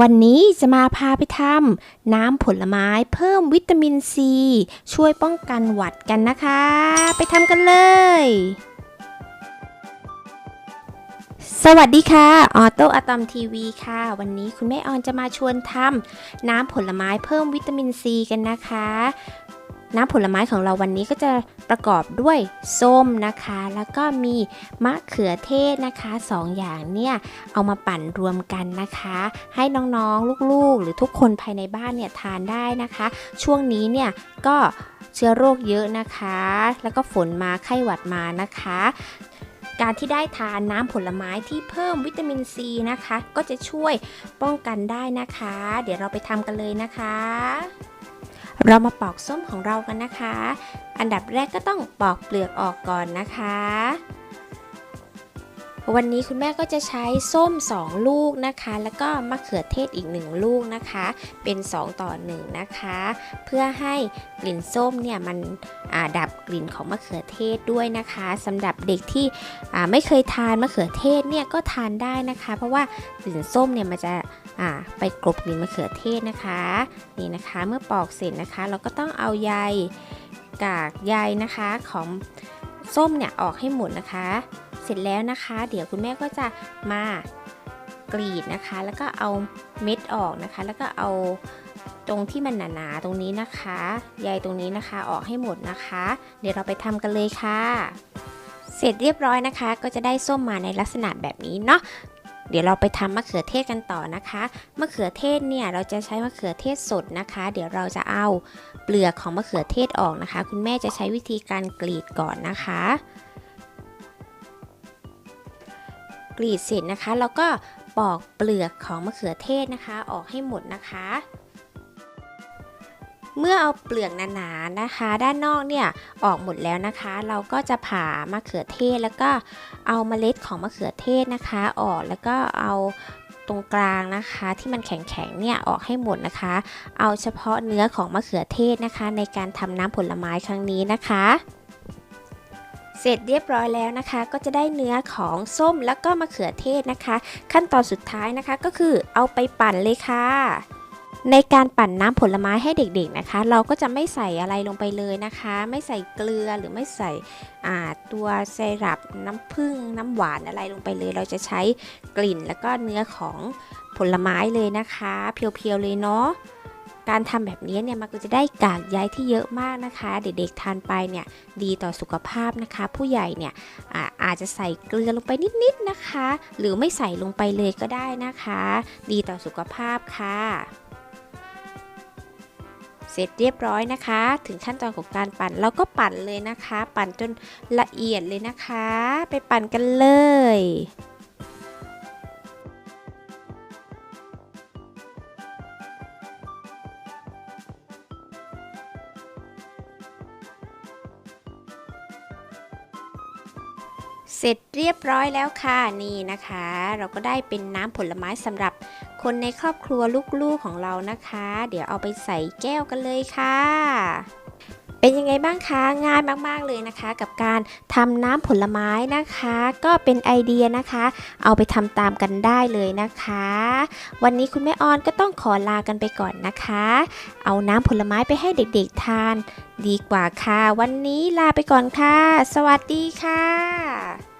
วันนี้จะมาพาไปทำน้ำผลไม้เพิ่มวิตามินซี ช่วยป้องกันหวัดกันนะคะ ไปทำกันเลย สวัสดีค่ะ ออโต้อะตอมทีวีค่ะ วันนี้คุณแม่ออนจะมาชวนทำน้ำผลไม้เพิ่มวิตามินซีกันนะคะ น้ำผลไม้ของเราวันนี้ก็จะประกอบด้วยส้มนะคะ แล้วก็มีมะเขือเทศนะคะสองอย่างเนี่ยเอามาปั่นรวมกันนะคะ ให้น้องๆลูกๆ หรือทุกคนภายในบ้านเนี่ยทานได้นะคะ ช่วงนี้เนี่ยก็เชื้อโรคเยอะนะคะ แล้วก็ฝนมาไข้หวัดมานะคะการที่ได้ทานน้ำผลไม้ที่เพิ่มวิตามินซีนะคะ ก็จะช่วยป้องกันได้นะคะ เดี๋ยวเราไปทำกันเลยนะคะ เรามาปอกส้มของเรากันนะคะ อันดับแรกก็ต้องปอกเปลือกออกก่อนนะคะ วันนี้คุณแม่ก็จะใช้ส้ม 2 ลูกนะคะ แล้วก็มะเขือเทศอีก 1 ลูกนะคะ เป็น 2 ต่อ 1 นะคะ เพื่อให้กลิ่นส้มเนี่ยมันดับกลิ่นของมะเขือเทศด้วยนะคะสำหรับเด็กที่ไม่เคยทานมะเขือเทศเนี่ยก็ทานได้นะคะ เพราะว่ากลิ่นส้มเนี่ยมันจะไปกลบกลิ่นมะเขือเทศนะคะนี่นะคะเมื่อปอกเสร็จนะคะ เราก็ต้องเอาใยกากใยนะคะของส้มเนี่ยออกให้หมดนะคะ ร็จแล้วนะคะ เดี๋ยวคุณแม่ก็จะมากรีดนะคะ แล้วก็เอาเม็ดออกนะคะ แล้วก็เอาตรงที่มันหนาๆตรงนี้นะคะใยตรงนี้นะคะออกให้หมดนะคะ เดี๋ยวเราไปทำกันเลยค่ะ เสร็จเรียบร้อยนะคะ ก็จะได้ส้มมาในลักษณะแบบนี้เนาะเดี๋ยวเราไปทำมะเขือเทศกันต่อนะคะ มะเขือเทศเนี่ยเราจะใช้มะเขือเทศสดนะคะ เดี๋ยวเราจะเอาเปลือกของมะเขือเทศออกนะคะ คุณแม่จะใช้วิธีการกรีดก่อนนะคะ กรีดเสร็จนะคะ แล้วก็ปอกเปลือกของมะเขือเทศนะคะ ออกให้หมดนะคะ เมื่อเอาเปลือกหนาๆนะคะ ด้านนอกเนี่ยออกหมดแล้วนะคะ เราก็จะผ่ามะเขือเทศแล้วก็เอาเมล็ดของมะเขือเทศนะคะ ออกแล้วก็เอาตรงกลางนะคะที่มันแข็งๆเนี่ยออกให้หมดนะคะ เอาเฉพาะเนื้อของมะเขือเทศนะคะ ในการทำน้ำผลไม้ครั้งนี้นะคะ เสร็จเรียบร้อยแล้วนะคะ ก็จะได้เนื้อของส้มแล้วก็มะเขือเทศนะคะ ขั้นตอนสุดท้ายนะคะก็คือเอาไปปั่นเลยค่ะในการปั่นน้ำผลไม้ให้เด็กๆนะคะ เราก็จะไม่ใส่อะไรลงไปเลยนะคะ ไม่ใส่เกลือหรือไม่ใส่ตัวไซรัปน้ำผึ้งน้ำหวานอะไรลงไปเลย เราจะใช้กลิ่นแล้วก็เนื้อของผลไม้เลยนะคะ เพียวๆเลยเนาะ การทำแบบนี้เนี่ยมันก็จะได้กากใยที่เยอะมากนะคะ เด็กๆทานไปเนี่ยดีต่อสุขภาพนะคะ ผู้ใหญ่เนี่ยอาอาจจะใส่เกลือลงไปนิดๆนะคะ หรือไม่ใส่ลงไปเลยก็ได้นะคะ ดีต่อสุขภาพค่ะเสร็จเรียบร้อยนะคะ ถึงขั้นตอนของการปั่นเราก็ปั่นเลยนะคะ ปั่นจนละเอียดเลยนะคะ ไปปั่นกันเลย เสร็จเรียบร้อยแล้วค่ะนี่นะคะ เราก็ได้เป็นน้ำผลไม้สำหรับคนในครอบครัวลูกๆของเรานะคะ เดี๋ยวเอาไปใส่แก้วกันเลยค่ะ เป็นยังไงบ้างคะง่ายมากๆเลยนะคะ กับการทำน้ำผลไม้นะคะ ก็เป็นไอเดียนะคะ เอาไปทำตามกันได้เลยนะคะ วันนี้คุณแม่ออนก็ต้องขอลากันไปก่อนนะคะ เอาน้ำผลไม้ไปให้เด็กๆทาน ดีกว่าค่ะ วันนี้ลาไปก่อนค่ะ สวัสดีค่ะ